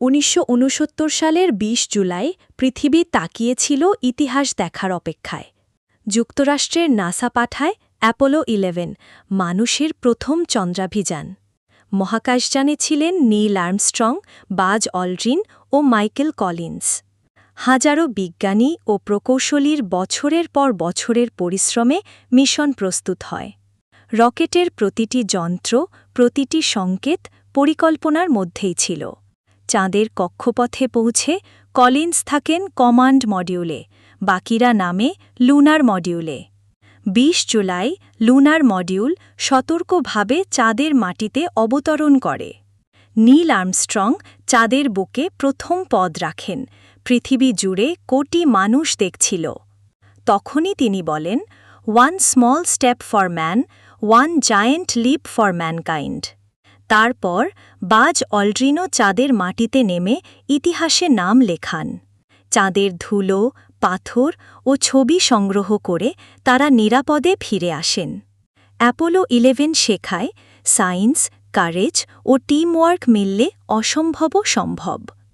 উনিশশো উনসত্তর সালের ২০ জুলাই পৃথিবী তাকিয়েছিল ইতিহাস দেখার অপেক্ষায়। যুক্তরাষ্ট্রের নাসা পাঠায় অ্যাপোলো ইলেভেন, মানুষের প্রথম চন্দ্রাভিযান। মহাকাশযানে ছিলেন নীল আর্মস্ট্রং, বাজ অলড্রিন ও মাইকেল কলিন্স। হাজারো বিজ্ঞানী ও প্রকৌশলীর বছরের পর বছরের পরিশ্রমে মিশন প্রস্তুত হয়। রকেটের প্রতিটি যন্ত্র, প্রতিটি সংকেত পরিকল্পনার মধ্যেই ছিল। চাঁদের কক্ষপথে পৌঁছে কলিন্স থাকেন কমান্ড মডিউলে, বাকিরা নামে লুনার মডিউলে। ২০ জুলাই লুনার মডিউল সতর্কভাবে চাঁদের মাটিতে অবতরণ করে। নীল আর্মস্ট্রং চাঁদের বুকে প্রথম পদ রাখেন, পৃথিবী জুড়ে কোটি মানুষ দেখছিল। তখনই তিনি বলেন one small step for man one giant leap for mankind তারপর বাজ অলড্রিনো চাঁদের মাটিতে নেমে ইতিহাসে নাম লেখান। চাঁদের ধুলো, পাথর ও ছবি সংগ্রহ করে তারা নিরাপদে ফিরে আসেন। অ্যাপোলো ইলেভেন শেখায়, সায়েন্স, কারেজ ও টিমওয়ার্ক মিললে অসম্ভব সম্ভব।